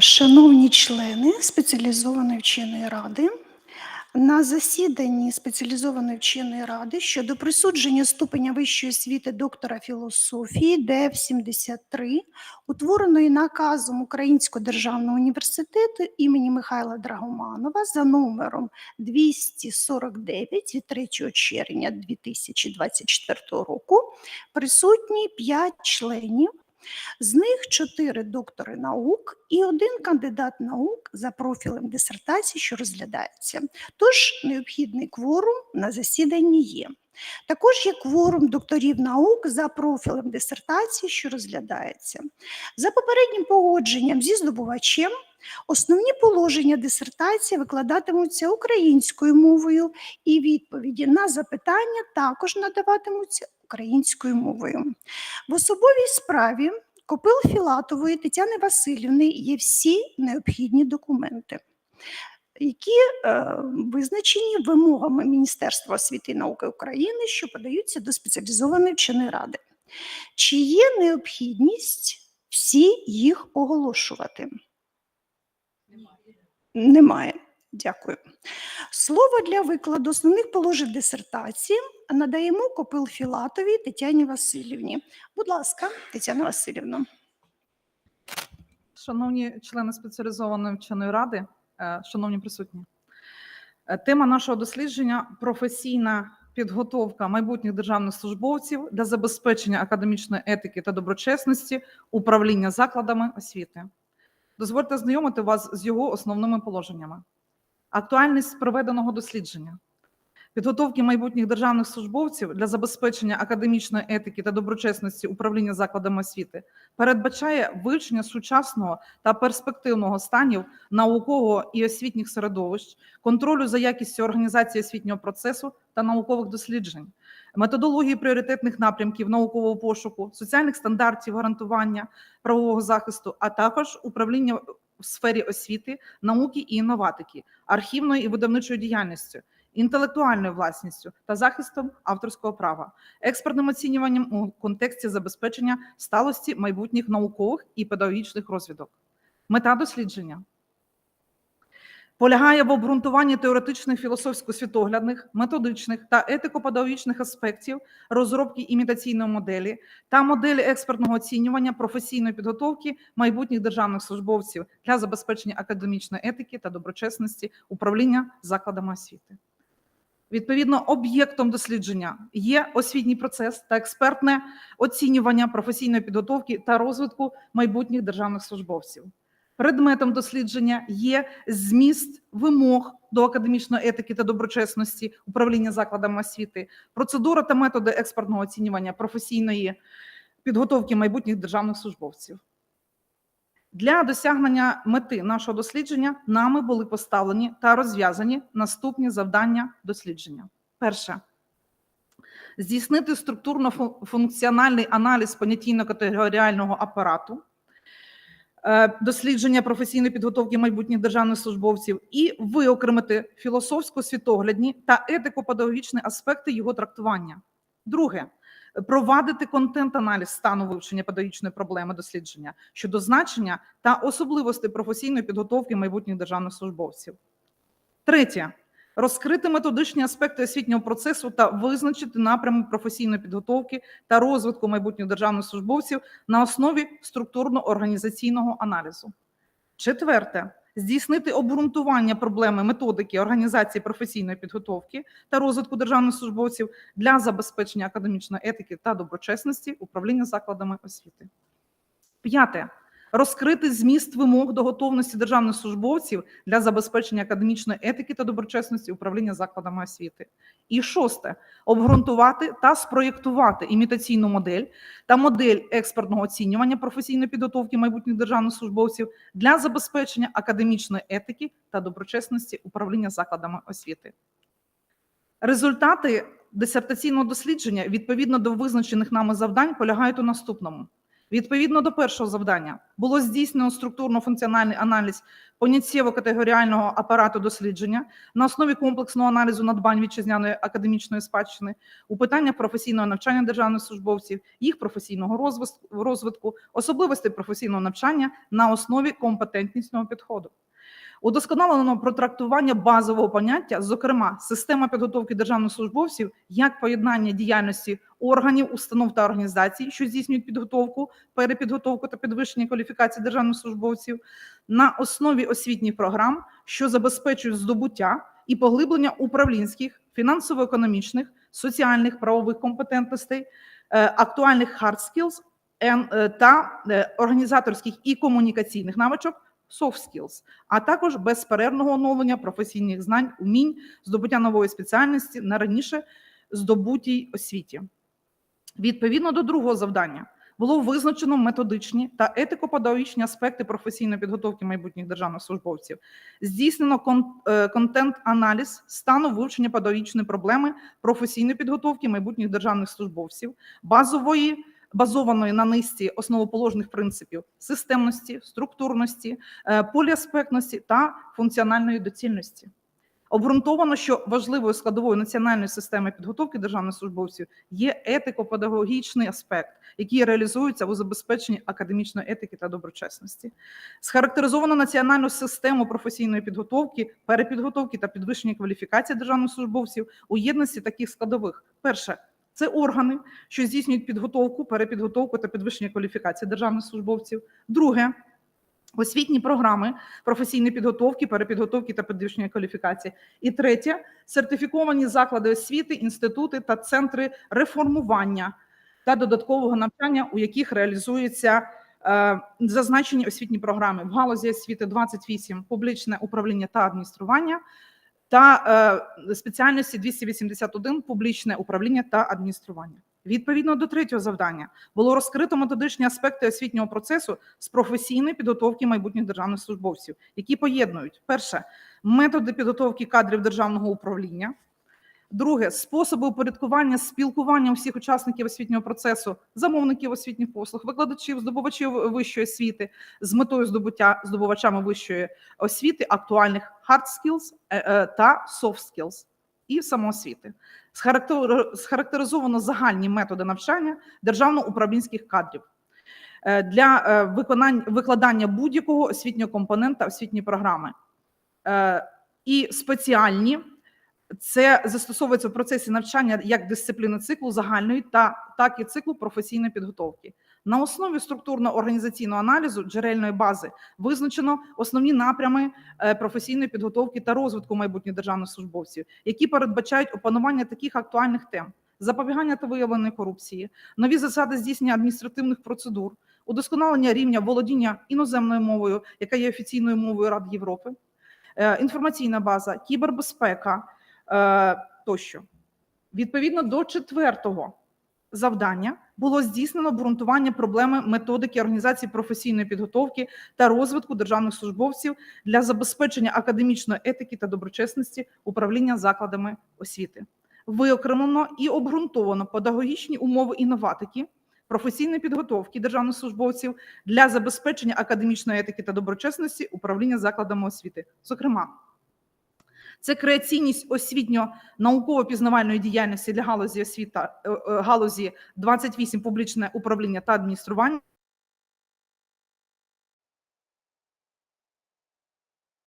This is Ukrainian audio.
Шановні члени спеціалізованої вченої ради, на засіданні спеціалізованої вченої ради щодо присудження ступеня вищої освіти доктора філософії ДФ 73, утвореної наказом Українського державного університету імені Михайла Драгоманова за номером 249 від 3 червня 2024 року, присутні 5 членів з них чотири доктори наук і один кандидат наук за профілем дисертації, що розглядається. Тож необхідний кворум на засіданні є. Також є кворум докторів наук за профілем дисертації, що розглядається. За попереднім погодженням зі здобувачем основні положення дисертації викладатимуться українською мовою, і відповіді на запитання також надаватимуться українською мовою. В особовій справі Копил Філатової Тетяни Васильівни є всі необхідні документи, які е, визначені вимогами Міністерства освіти і науки України, що подаються до спеціалізованої вченої ради. Чи є необхідність всі їх оголошувати? Немає. Дякую. Слово для викладу основних положень дисертації надаємо Копил Філатовій Тетяні Васильівні. Будь ласка, Тетяна Васильівна. Шановні члени спеціалізованої вченої ради, е, шановні присутні, е, тема нашого дослідження професійна підготовка майбутніх державних службовців для забезпечення академічної етики та доброчесності управління закладами освіти. Дозвольте знайомити вас з його основними положеннями. Актуальність проведеного дослідження. Підготовки майбутніх державних службовців для забезпечення академічної етики та доброчесності управління закладами освіти передбачає вивчення сучасного та перспективного станів наукового і освітніх середовищ, контролю за якістю організації освітнього процесу та наукових досліджень, методології пріоритетних напрямків наукового пошуку, соціальних стандартів гарантування правового захисту, а також управління в сфері освіти, науки і інноватики, архівної і видавничої діяльності, інтелектуальною власністю та захистом авторського права, експертним оцінюванням у контексті забезпечення сталості майбутніх наукових і педагогічних розвідок. Мета дослідження полягає в обґрунтуванні теоретичних філософсько-світоглядних, методичних та етико-педагогічних аспектів розробки імітаційної моделі та моделі експертного оцінювання професійної підготовки майбутніх державних службовців для забезпечення академічної етики та доброчесності управління закладами освіти. Відповідно, об'єктом дослідження є освітній процес та експертне оцінювання професійної підготовки та розвитку майбутніх державних службовців. Предметом дослідження є зміст вимог до академічної етики та доброчесності управління закладами освіти, процедура та методи експертного оцінювання професійної підготовки майбутніх державних службовців. Для досягнення мети нашого дослідження нами були поставлені та розв'язані наступні завдання дослідження. Перше здійснити структурно-функціональний аналіз понятійно-категоріального апарату, дослідження професійної підготовки майбутніх державних службовців і виокремити філософсько-світоглядні та етико-педагогічні аспекти його трактування. Друге провадити контент-аналіз стану вивчення педагогічної проблеми дослідження щодо значення та особливостей професійної підготовки майбутніх державних службовців. Третє розкрити методичні аспекти освітнього процесу та визначити напрями професійної підготовки та розвитку майбутніх державних службовців на основі структурно-організаційного аналізу. Четверте здійснити обґрунтування проблеми методики організації професійної підготовки та розвитку державних службовців для забезпечення академічної етики та доброчесності управління закладами освіти. П'яте розкрити зміст вимог до готовності державних службовців для забезпечення академічної етики та доброчесності управління закладами освіти. І шосте обґрунтувати та спроєктувати імітаційну модель та модель експертного оцінювання професійної підготовки майбутніх державних службовців для забезпечення академічної етики та доброчесності управління закладами освіти. Результати дисертаційного дослідження відповідно до визначених нами завдань полягають у наступному: Відповідно до першого завдання було здійснено структурно-функціональний аналіз поняттєво-категоріального апарату дослідження на основі комплексного аналізу надбань вітчизняної академічної спадщини у питаннях професійного навчання державних службовців, їх професійного розвитку розвитку, особливостей професійного навчання на основі компетентнісного підходу. Удосконалено про трактування базового поняття, зокрема, система підготовки державних службовців як поєднання діяльності органів, установ та організацій, що здійснюють підготовку, перепідготовку та підвищення кваліфікації державних службовців, на основі освітніх програм, що забезпечують здобуття і поглиблення управлінських, фінансово-економічних, соціальних правових компетентностей, е, актуальних hard skills е, та е, організаторських і комунікаційних навичок soft skills, а також безперервного оновлення професійних знань, умінь, здобуття нової спеціальності на раніше здобутій освіті. Відповідно до другого завдання було визначено методичні та етико-педагогічні аспекти професійної підготовки майбутніх державних службовців. Здійснено е, контент-аналіз стану вивчення педагогічної проблеми професійної підготовки майбутніх державних службовців, базової базованої на низці основоположних принципів системності, структурності, е, поліаспектності та функціональної доцільності. Обґрунтовано, що важливою складовою національної системи підготовки державних службовців є етико-педагогічний аспект, який реалізується у забезпеченні академічної етики та доброчесності. Схарактеризовано національну систему професійної підготовки, перепідготовки та підвищення кваліфікації державних службовців у єдності таких складових. Перше це органи, що здійснюють підготовку, перепідготовку та підвищення кваліфікації державних службовців. Друге освітні програми професійної підготовки, перепідготовки та підвищення кваліфікації. І третє сертифіковані заклади освіти, інститути та центри реформування та додаткового навчання, у яких реалізуються е, зазначені освітні програми в галузі освіти 28 публічне управління та адміністрування. Та е, спеціальності 281 публічне управління та адміністрування. Відповідно до третього завдання було розкрито методичні аспекти освітнього процесу з професійної підготовки майбутніх державних службовців, які поєднують перше методи підготовки кадрів державного управління. Друге способи упорядкування спілкування усіх учасників освітнього процесу, замовників освітніх послуг, викладачів, здобувачів вищої освіти з метою здобуття здобувачами вищої освіти актуальних hard skills е, е, та soft skills і самоосвіти. Схарактеризовано загальні методи навчання державно-управлінських кадрів е, для виконання викладання будь-якого освітнього компонента освітньої програми. І спеціальні це застосовується в процесі навчання як дисципліни циклу загальної та так і циклу професійної підготовки. На основі структурно-організаційного аналізу джерельної бази визначено основні напрями е, професійної підготовки та розвитку майбутніх державних службовців, які передбачають опанування таких актуальних тем: запобігання та виявлення корупції, нові засади здійснення адміністративних процедур, удосконалення рівня володіння іноземною мовою, яка є офіційною мовою Ради Європи, е, інформаційна база, кібербезпека тощо. Відповідно до четвертого завдання було здійснено обґрунтування проблеми методики організації професійної підготовки та розвитку державних службовців для забезпечення академічної етики та доброчесності управління закладами освіти. Виокремлено і обґрунтовано педагогічні умови інноватики, професійної підготовки державних службовців для забезпечення академічної етики та доброчесності управління закладами освіти. Зокрема, це креаційність освітньо-науково-пізнавальної діяльності для галузі освіта, е, е, галузі 28 публічне управління та адміністрування,